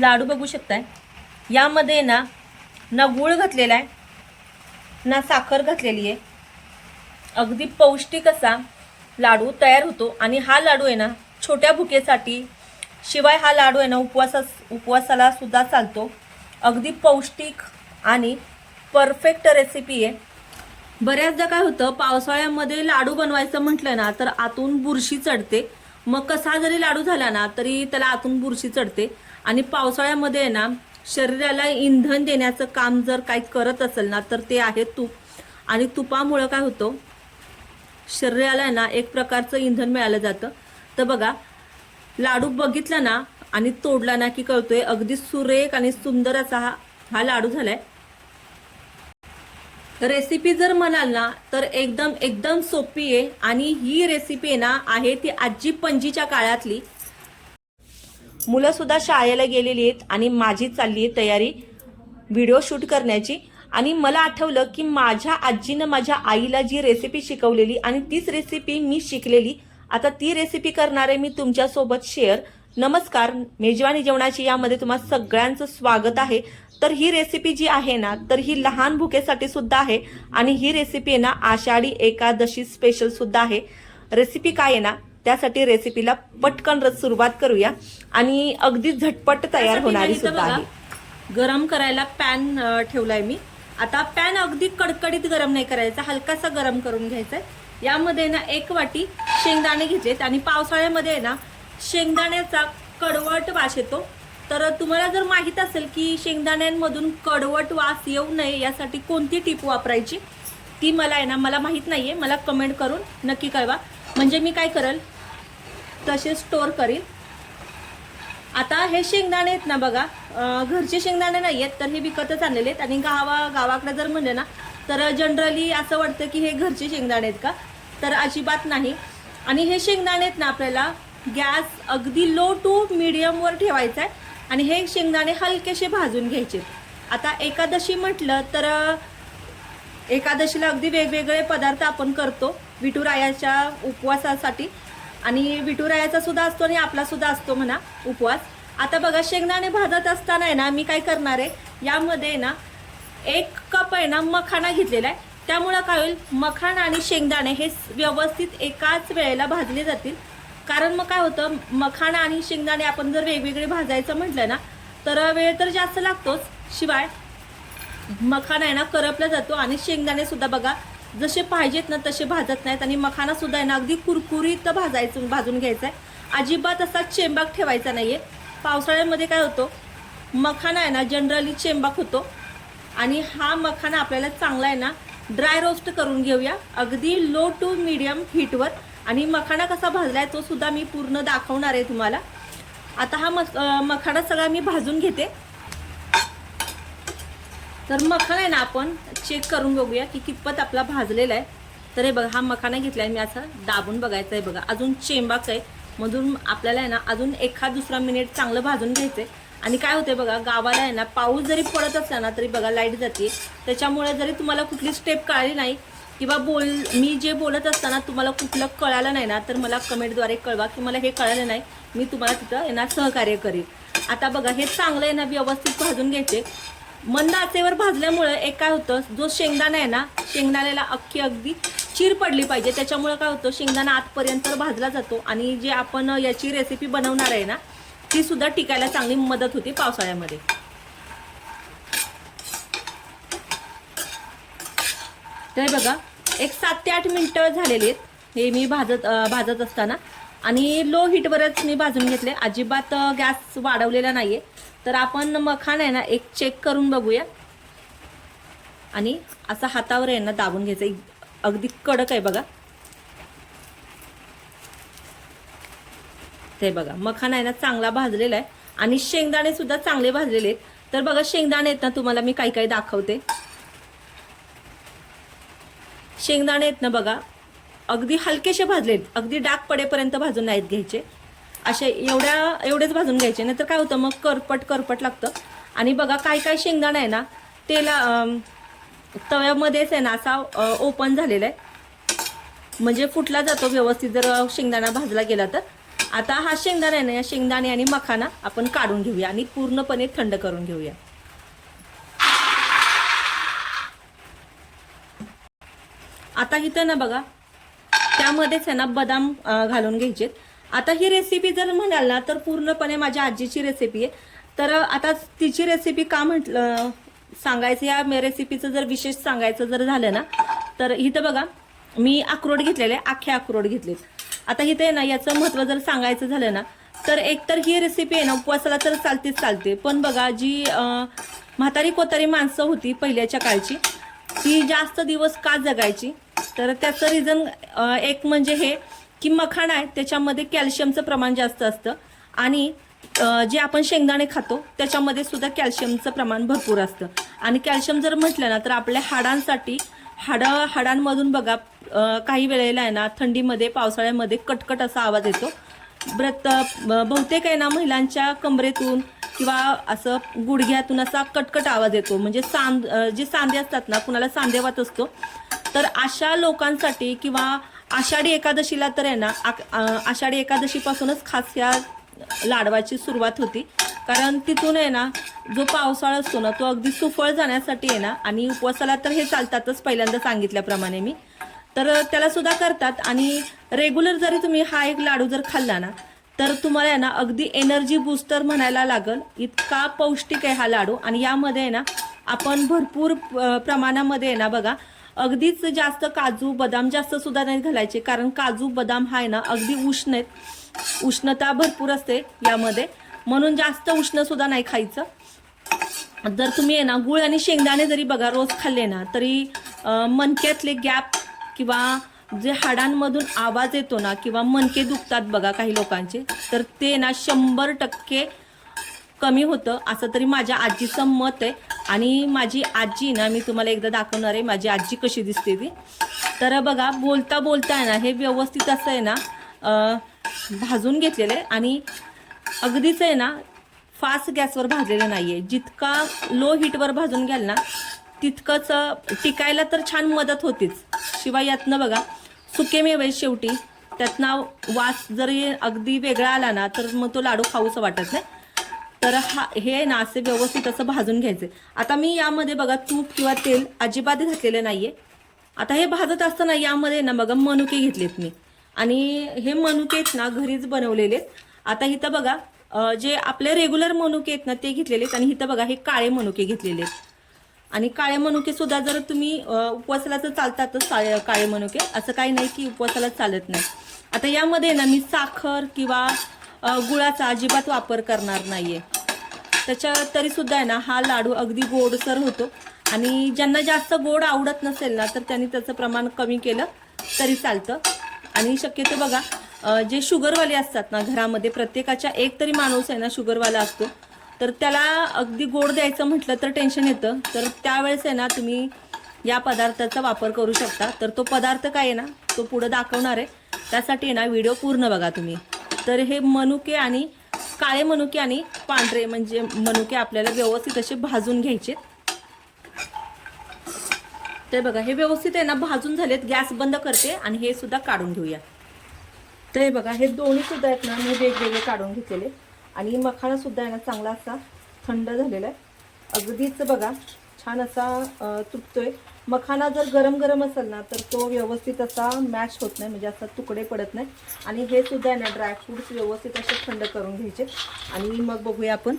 लाडू बघू शकताय. यामध्ये ना ना गूळ घातलेला आहे ना साखर घातलेली आहे. अगदी पौष्टिक असा लाडू तयार होतो आणि हा लाडू आहे ना छोट्या भुकेसाठी शिवाय हा लाडू आहे ना उपवासास उपवासाला सुद्धा चालतो. अगदी पौष्टिक आणि परफेक्ट रेसिपी आहे. बऱ्याचदा काय होतं पावसाळ्यामध्ये लाडू बनवायचं म्हटलं ना तर आतून बुरशी चढते. मग कसा जरी लाडू झाला ना तरी त्याला आतून बुरशी चढते. आणि पावसाळ्यामध्ये आहे ना शरीराला इंधन देण्याचं काम जर काही करत असेल ना तर ते आहे तूप. आणि तुपामुळं काय होतं? शरीराला ना एक प्रकारचं इंधन मिळालं जातं. तर बघा लाडू बघितला ना आणि तोडला ना की कळतोय अगदी सुरेख आणि सुंदर असा हा हा लाडू झालाय. रेसिपी जर म्हणाल ना तर एकदम एकदम सोपी आहे. आणि ही रेसिपी आहे ना आहे ती आजी पणजीच्या काळातली. मुलंसुद्धा शाळेला गेलेली आहेत आणि माझी चालली आहे तयारी व्हिडिओ शूट करण्याची. आणि मला आठवलं की माझ्या आजीनं माझ्या आईला जी रेसिपी शिकवलेली आणि तीच रेसिपी मी शिकलेली. आता ती रेसिपी करणारे मी तुमच्यासोबत शेअर नमस्कार मेजवानी जेवणाची यामध्ये तुम्हा सगळ्यांचं स्वागत आहे. तर ही रेसिपी जी आहे ना तर ही लहान भुकेसाठी सुद्धा आहे आणि ही रेसिपी आहे ना आषाढी एकादशी स्पेशल सुद्धा आहे. रेसिपी काय आहे ना त्यासाठी रेसिपीला पटकन सुरुवात करूया. आणि अगदी झटपट तयार होणारी सुद्धा आहे गरम करायला पॅन ठेवलाय मी. आता पॅन अगदी कडकडीत गरम नाही करायचा हलकासा गरम करून घ्यायचा आहे. यामध्ये ना एक वाटी शेंगदाणे घेतलेत आणि पावसाळ्यामध्ये आहे ना शेंगदाण्याचा कडवट वास येतो. तर तुम्हाला जर माहीत असेल की शेंगदाण्यांमधून कडवट वास येऊ नये यासाठी कोणती टीप वापरायची? ती मला आहे ना मला माहीत नाहीये. मला कमेंट करून नक्की कळवा. म्हणजे मी काय करेल? तसे स्टोअर करीन. आता हे शेंगदाणे आहेत ना बघा घरचे शेंगदाणे नाही आहेत तर हे विकतच आणलेले आहेत. आणि गावा गावाकडे जर म्हणले ना तर जनरली असं वाटतं की हे घरचे शेंगदाणे आहेत का? तर अजिबात नाही. आणि हे शेंगदाणे आहेत ना आपल्याला गॅस अगदी लो टू मिडियमवर ठेवायचा आहे. आणि हे शेंगदाणे हलकेसे भाजून घ्यायचे आता एकादशी म्हटलं तर एकादशीला अगदी वेगवेगळे पदार्थ आपण करतो. विठुरायाच्या उपवासासाठी. आणि विठुरायाचा सुद्धा असतो आणि आपला सुद्धा असतो म्हणा उपवास. आता बघा शेंगदाणे भाजत असताना आहे ना मी काय करणार आहे यामध्ये ना एक कप आहे ना मखाना घेतलेला आहे. त्यामुळं काय होईल मखाण आणि शेंगदाणे हे व्यवस्थित एकाच वेळेला भाजले जातील. कारण मग काय होतं मखाना आणि शेंगदाणे आपण जर वेगवेगळे भाजायचं म्हटलं ना तर वेळ तर जास्त लागतोच. शिवाय मखाण आहे ना करपला जातो आणि शेंगदाणे सुद्धा बघा जसे पाहिजेत ना तसे भाजत नाहीत आणि मखाना सुद्धा आहे ना अगदी कुरकुरीत भाजायचं भाजून घ्यायचं आहे. अजिबात असा चेंबाक ठेवायचा नाही आहे पावसाळ्यामध्ये काय होतो मखाना आहे ना जनरली चेंबाक होतो. आणि हा मखाना आपल्याला चांगला आहे ना ड्राय रोस्ट करून घेऊया. अगदी लो टू मीडियम हीटवर आणि मखाना कसा भाजला आहे तो सुद्धा मी पूर्ण दाखवणार आहे तुम्हाला. आता हा मस मखाना सगळा मी भाजून घेते. तर मखाना आहे ना आपण चेक करून बघूया की कितपत आपला भाजलेला आहे. तर हे बघा हा मखाना आहे मी असं दाबून बघायचं आहे बघा. अजून चेंबाच आहे. मधून आपल्याला आहे ना अजून एखाद दुसरा मिनिट चांगलं भाजून घ्यायचं आहे आणि काय होते बघा गावाला आहे ना पाऊस जरी पडत असला ना तरी बघा लाइट जाते त्याच्यामुळे जरी तुम्हाला कुठली स्टेप कळाली नाही किंवा बोल मी जे बोलत असताना तुम्हाला कुठलं कळालं नाही ना तर मला कमेंटद्वारे कळवा की मला हे कळालं नाही. मी तुम्हाला तिथं येणार सहकार्य करेन. आता बघा हे चांगलं आहे ना व्यवस्थित भाजून घ्यायचे मंद आचेवर भाजल्यामुळे एक काय होतं जो शेंगदाणा आहे ना शेंगदाण्याला अख्खी अगदी चीर पडली पाहिजे. त्याच्यामुळे काय होतं शेंगदाणा आतपर्यंत भाजला जातो आणि जे आपण याची रेसिपी बनवणार आहे ना ती सुद्धा टिकायला चांगली मदत होते पावसाळ्यामध्ये. तर बघा एक सात ते आठ मिनटं झालेली आहेत. हे मी भाजत भाजत असताना. आणि लो हीटवरच मी भाजून घेतले अजिबात गॅस वाढवलेला नाही आहे तर आपण मखाण आहे ना एक चेक करून बघूया. आणि असं हातावर आहे ना दाबून घ्यायचं. एक- अगदी कडक आहे बघा. ते बघा मखाण आहे ना चांगला भाजलेला आहे. आणि शेंगदाणे सुद्धा चांगले भाजलेले आहेत. तर बघा शेंगदाणे आहेत ना तुम्हाला मी काही काही दाखवते. शेंगदाणे आहेत ना बघा अगदी हलकेसे भाजलेत. अगदी डाग पडेपर्यंत भाजून नाहीत घ्यायचे. असे एवढ्या एवढेच भाजून घ्यायचे. नाहीतर काय होतं मग करपट करपट लागतं. आणि बघा काय काय शेंगदाणा आहे ना तेला तव्यामध्येच आहे ना असा ओपन झालेला आहे. म्हणजे फुटला जातो व्यवस्थित जर शेंगदाणा भाजला गेला तर. आता हा शेंगदाणा आहे ना या शेंगदाणे आणि मखाना आपण काढून घेऊया आणि पूर्णपणे थंड करून घेऊया. आता इथं ना बघा त्यामध्येच आहे ना बदाम घालून घ्यायचे आता ही रेसिपी जर म्हणाल ना तर पूर्णपणे माझ्या आजीची रेसिपी आहे. तर आता तिची रेसिपी का म्हटलं सांगायचं या रेसिपीचं जर विशेष सांगायचं जर झालं ना तर इथं बघा मी अक्रोड घेतलेले अख्खे अक्रोड घेतलेत. आता इथे आहे ना याचं महत्त्व जर सांगायचं झालं ना तर एकतर ही रेसिपी आहे ना उपवासाला तर चालतेच चालते. पण बघा जी म्हातारी कोतारी माणसं होती पहिल्याच्या काळची ती जास्त दिवस का जगायची? तर त्याचं रिझन एक म्हणजे हे की मखाण आहे त्याच्यामध्ये कॅल्शियमचं प्रमाण जास्त असतं. आणि जे आपण शेंगदाणे खातो त्याच्यामध्ये सुद्धा कॅल्शियमचं प्रमाण भरपूर असतं. आणि कॅल्शियम जर म्हटलं ना तर आपल्या हाडांसाठी हाडं हाडांमधून बघा काही वेळेला आहे ना थंडीमध्ये पावसाळ्यामध्ये कटकट असा आवाज येतो. ब्रत बहुतेक आहे ना महिलांच्या कमरेतून किंवा असं गुडघ्यातून असा कटकट आवाज येतो. म्हणजे सांद जे सांधे असतात ना कुणाला सांधेवात असतो. तर अशा लोकांसाठी किंवा आषाढी एकादशीला तर आहे ना आक- आषाढी एकादशीपासूनच खास या लाडवाची सुरुवात होती. कारण तिथून आहे ना जो पावसाळा असतो ना तो अगदी सुफळ जाण्यासाठी आहे ना आणि उपवासाला तर हे चालतातच पहिल्यांदा सांगितल्याप्रमाणे मी. तर त्याला सुद्धा करतात. आणि रेग्युलर जरी तुम्ही हा एक लाडू जर खाल्ला ना तर तुम्हाला आहे ना अगदी एनर्जी बूस्टर म्हणायला लागल. इतका पौष्टिक आहे हा लाडू. आणि यामध्ये आहे ना आपण भरपूर प्रमाणामध्ये आहे ना बघा अगदीच जास्त काजू बदाम जास्त सुद्धा नाही घालायचे. कारण काजू बदाम हा आहे ना अगदी उष्ण आहेत. उष्णता भरपूर असते यामध्ये. म्हणून जास्त उष्ण सुद्धा नाही खायचं. जर तुम्ही आहे ना गुळ आणि शेंगदाणे जरी बघा रोज खाल्ले ना तरी अं, मणक्यातले गॅप किंवा जे हाडांमधून आवाज येतो ना किंवा मनके दुखतात बघा काही लोकांचे तर ते ना शंभर टक्के कमी होतं असं तरी माझ्या आजीचं मत आहे. आणि माझी आजी ना मी तुम्हाला एकदा दाखवणार आहे माझी आजी कशी दिसते ती. तर बघा बोलता बोलता आहे ना हे व्यवस्थित असं आहे ना भाजून घेतलेलं आहे. आणि अगदीच आहे ना फास्ट गॅसवर भाजलेलं नाही आहे जितका लो हीटवर भाजून घ्याल ना तितकंच टिकायला तर छान मदत होतीच. शिवाय यातनं बघा सुके मेवे शेवटी. त्यातनं वास जरी अगदी वेगळा आला ना तर मग तो लाडू खाऊसं वाटत नाही. तर हा हे ना असे व्यवस्थित असं भाजून घ्यायचे. आता मी यामध्ये बघा तूप किंवा तेल अजिबात घातलेलं नाहीये. आता हे भाजत असताना यामध्ये ना बघा मनुके घेतलेत मी. आणि हे मनुके आहेत ना घरीच बनवलेले आहेत. आता इथं बघा जे आपले रेग्युलर मनुके आहेत ना ते घेतलेले आहेत. आणि इथं बघा हे काळे मनुके घेतलेले आहेत. आणि काळे मनुके सुद्धा जर तुम्ही उपवासाला तर चालतातच काळे काळे मनुके. असं काही नाही की उपवासाला चालत नाही. आता यामध्ये ना मी साखर किंवा गुळाचा अजिबात वापर करणार नाहीये. त्याच्या तरी सुद्धा आहे ना हा लाडू अगदी गोडसर होतो. आणि ज्यांना जास्त गोड आवडत नसेल ना तर त्यांनी त्याचं प्रमाण कमी केलं तरी चालतं. आणि शक्यतो बघा जे शुगरवाले असतात ना घरामध्ये प्रत्येकाच्या एक तरी माणूस आहे ना शुगरवाला असतो. तर त्याला अगदी गोड द्यायचं म्हटलं तर टेन्शन येतं. तर त्यावेळेस आहे ना तुम्ही या पदार्थाचा वापर करू शकता. तर तो पदार्थ काय आहे ना तो पुढं दाखवणार आहे. त्यासाठी आहे ना व्हिडिओ पूर्ण बघा तुम्ही. तर हे मनुके आणि काळे मनुके आणि पांढरे म्हणजे मनुके आपल्याला व्यवस्थित असे भाजून घ्यायचे. ते बघा हे व्यवस्थित आहे ना भाजून झालेत. गॅस बंद करते आणि हे सुद्धा काढून घेऊया. तर हे बघा हे दोन्ही सुद्धा आहेत ना मी वेगवेगळे काढून घेतलेले. आणि मखाणासुद्धा आहे ना चांगला असा थंड झालेला आहे. अगदीच बघा छान असा तुटतोय. मखाना जर गरम गरम असेल ना तर तो व्यवस्थित असा मॅच होत नाही म्हणजे असा तुकडे पडत नाही. आणि हे सुद्धा आहे ना ड्रायफ्रूट्स व्यवस्थित असे थंड करून घ्यायचे. आणि मग बघूया आपण.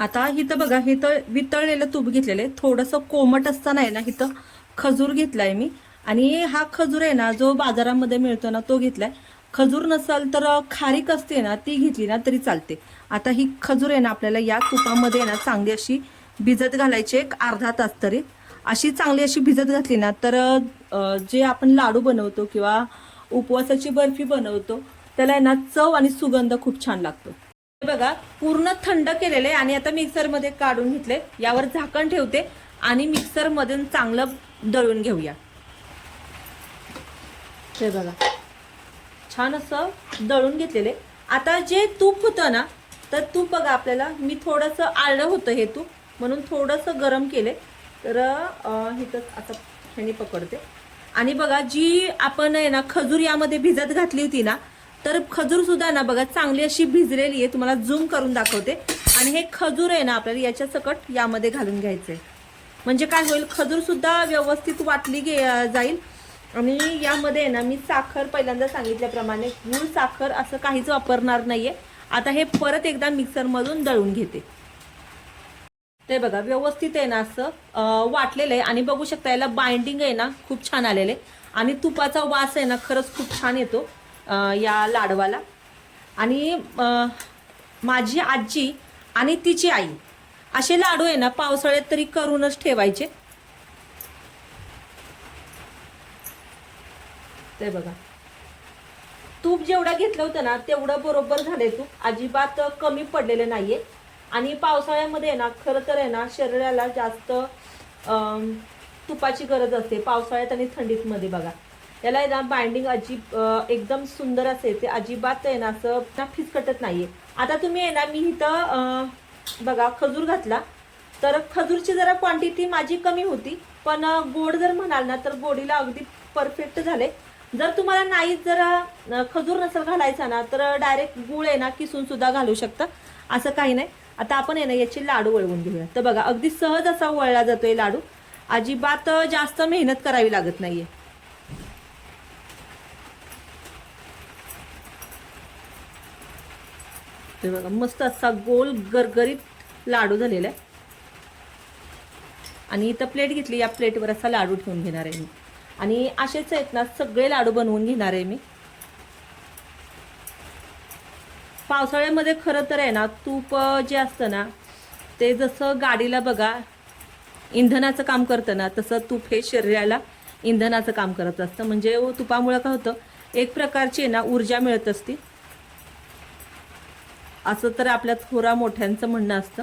आता इथं बघा इथं वितळलेलं तूप घेतलेलं आहे. थोडंसं कोमट असताना आहे ना इथं खजूर घेतलाय मी. आणि हा खजूर आहे ना जो बाजारामध्ये मिळतो ना तो घेतलाय. खजूर नसाल तर खारीक असते ना ती घेतली ना तरी चालते. आता ही खजूर आहे ना आपल्याला या तुपामध्ये आहे ना चांगली अशी भिजत घालायची एक अर्धा तास तरी. अशी चांगली अशी भिजत घातली ना तर जे आपण लाडू बनवतो किंवा उपवासाची बर्फी बनवतो त्याला आहे ना चव आणि सुगंध खूप छान लागतो. हे बघा पूर्ण थंड केलेले आणि आता मिक्सरमध्ये काढून घेतले यावर झाकण ठेवते आणि मिक्सरमधून चांगलं दळून घेऊया. ते बघा. छान असं दळून घेतलेले. आता जे तूप होतं ना तर तूप बघा आपल्याला मी थोडंसं आळलं होतं हे तूप म्हणून थोडंसं गरम केले. तर हे तर आता ह्याने पकडते. आणि बघा जी आपण आहे ना खजूर यामध्ये भिजत घातली होती ना तर खजूरसुद्धा ना बघा चांगली अशी भिजलेली आहे. तुम्हाला झूम करून दाखवते. आणि हे खजूर आहे ना आपल्याला याच्या सकट यामध्ये घालून घ्यायचं आहे म्हणजे काय होईल खजूरसुद्धा व्यवस्थित वाटली गे जाईल. आणि यामध्ये आहे ना मी साखर पहिल्यांदा सांगितल्याप्रमाणे गूळ साखर असं काहीच वापरणार नाहीये. आता हे परत एकदा मिक्सरमधून दळून घेते. ते बघा व्यवस्थित आहे ना असं वाटलेलं आहे. आणि बघू शकता याला बाइंडिंग आहे ना खूप छान आलेलं आहे. आणि तुपाचा वास आहे ना खरंच खूप छान येतो या लाडवाला. आणि माझी आजी आणि तिची आई असे लाडू आहे ना पावसाळ्यात तरी करूनच ठेवायचे. ते बघा. तूप जेवढं घेतलं होतं ना तेवढं बरोबर झालंय तूप. अजिबात कमी पडलेलं नाहीये. आणि पावसाळ्यामध्ये आहे ना खरं तर आहे ना शरीराला जास्त तुपाची गरज असते. पावसाळ्यात आणि थंडीतमध्ये बघा. याला आहे ना बाइंडिंग अजिब एकदम सुंदर असे ते अजिबात आहे ना असं ना फिसकटत नाहीये. आता तुम्ही आहे ना मी इथं बघा खजूर घातला. तर खजूरची जरा क्वांटिटी माझी कमी होती. पण गोड जर म्हणाल ना तर गोडीला अगदी परफेक्ट झाले. जर तुम्हाला नाही जर खजूर नसेल घालायचा ना तर डायरेक्ट गुळ आहे ना किसून सुद्धा घालू शकता. असं काही नाही. आता आपण आहे ना याची लाडू वळवून घेऊया. तर बघा अगदी सहज असा वळला जातोय लाडू. अजिबात जास्त मेहनत करावी लागत नाहीये. ते बघा मस्त असा गोल गरगरीत लाडू झालेला आहे. आणि इथं प्लेट घेतली या प्लेटवर असा लाडू ठेवून घेणार आहे मी. आणि असेच आहेत ना सगळे लाडू बनवून घेणार आहे मी. पावसाळ्यामध्ये खरं तर आहे ना तूप जे असतं ना ते जसं गाडीला बघा इंधनाचं काम करतं ना तसं तूप हे शरीराला इंधनाचं काम करत असतं. म्हणजे तुपामुळं काय होतं एक प्रकारची आहे ना ऊर्जा मिळत असते. असं तर आपल्या थोरा मोठ्यांचं म्हणणं असतं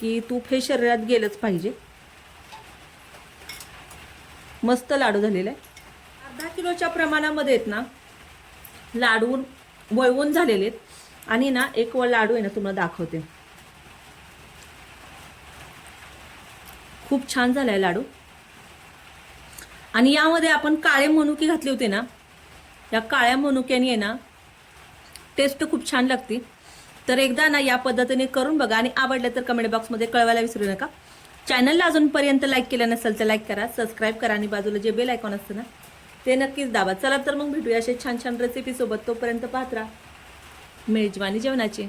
की तूप हे शरीरात गेलंच पाहिजे. मस्त लाडू झालेला आहे अर्धा किलोच्या प्रमाणामध्ये आहेत ना लाडू वळवून झालेले आहेत. आणि ना एक वळ लाडू आहे ना तुम्हाला दाखवते. खूप छान झालाय लाडू. आणि यामध्ये आपण काळे मनुके घातले होते ना या काळ्या मनुक्याने आहे ना टेस्ट खूप छान लागते. तर एकदा ना या पद्धतीने करून बघा. आणि आवडलं तर कमेंट बॉक्समध्ये कळवायला विसरू नका. चॅनलला अजूनपर्यंत लाईक केलं नसेल तर लाईक करा सबस्क्राईब करा आणि बाजूला जे बेल आयकॉन असतं ना ते नक्कीच दाबा. चला तर मग भेटूया असे छान छान रेसिपीसोबत तोपर्यंत पाहत राहा. मेजवानी जेवणाची.